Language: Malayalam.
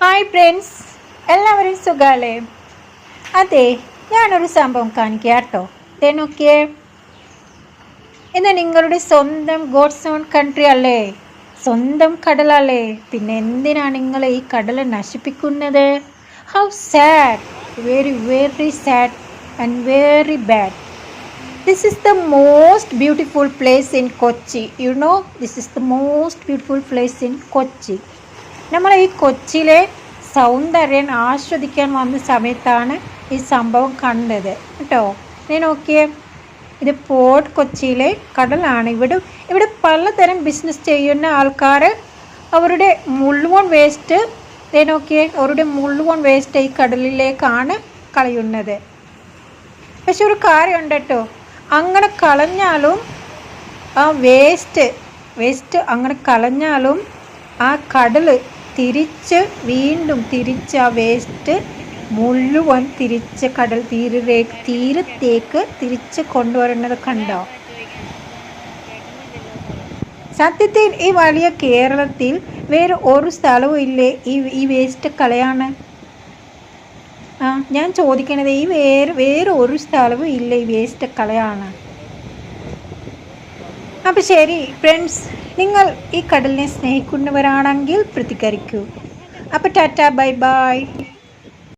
ഹായ് ഫ്രണ്ട്സ് എല്ലാവരും സുഖാലേ അതെ ഞാനൊരു സംഭവം കാണിക്കുക കേട്ടോ ദേ നോക്കിയേ. ഇത് നിങ്ങളുടെ സ്വന്തം ഗോഡ്സ് ഓൺ കൺട്രി അല്ലേ? സ്വന്തം കടലല്ലേ? പിന്നെ എന്തിനാണ് നിങ്ങൾ ഈ കടൽ നശിപ്പിക്കുന്നത്? How sad very very sad and very bad this is the most beautiful place in Kochi you know this is the most beautiful place in Kochi നമ്മൾ ഈ കൊച്ചിയിലെ സൗന്ദര്യം ആസ്വദിക്കാൻ വന്ന സമയത്താണ് ഈ സംഭവം കണ്ടത്. കേട്ടോ? ഞാൻ നോക്കിയേ. ഇത് പോർട്ട് കൊച്ചിയിലെ കടലാണ്. ഇവിടെ ഇവിടെ പലതരം ബിസിനസ് ചെയ്യുന്ന ആൾക്കാർ അവരുടെ മുഴുവൻ വേസ്റ്റ് നോക്കിയേ. അവരുടെ മുഴുവൻ വേസ്റ്റ് ഈ കടലിലേക്കാണ് കളയുന്നത്. പക്ഷെ ഒരു കാര്യമുണ്ട് കേട്ടോ. അങ്ങനെ കളഞ്ഞാലും ആ വേസ്റ്റ് വേസ്റ്റ് അങ്ങനെ കളഞ്ഞാലും ആ കടൽ തിരിച്ച് വീണ്ടും തിരിച്ച് ആ വേസ്റ്റ് മുഴുവൻ തിരിച്ച് കടൽ തീരെ തീരത്തേക്ക് തിരിച്ച് കൊണ്ടുവരുന്നത് കണ്ടോ? സത്യത്തിൽ ഈ വലിയ കേരളത്തിൽ വേറെ ഒരു സ്ഥലവും ഇല്ലേ? ഈ ഈ വേസ്റ്റ് കളയാണ്. ആ ഞാൻ ചോദിക്കണത് ഈ വേറെ വേറെ ഒരു സ്ഥലവും ഇല്ല ഈ വേസ്റ്റ് കളയാണ്? അപ്പം ശരി ഫ്രണ്ട്സ് നിങ്ങൾ ഈ കടലിനെ സ്നേഹിക്കുന്നവരാണെങ്കിൽ പ്രതികരിക്കൂ. അപ്പോൾ ടാറ്റ ബൈ ബൈ.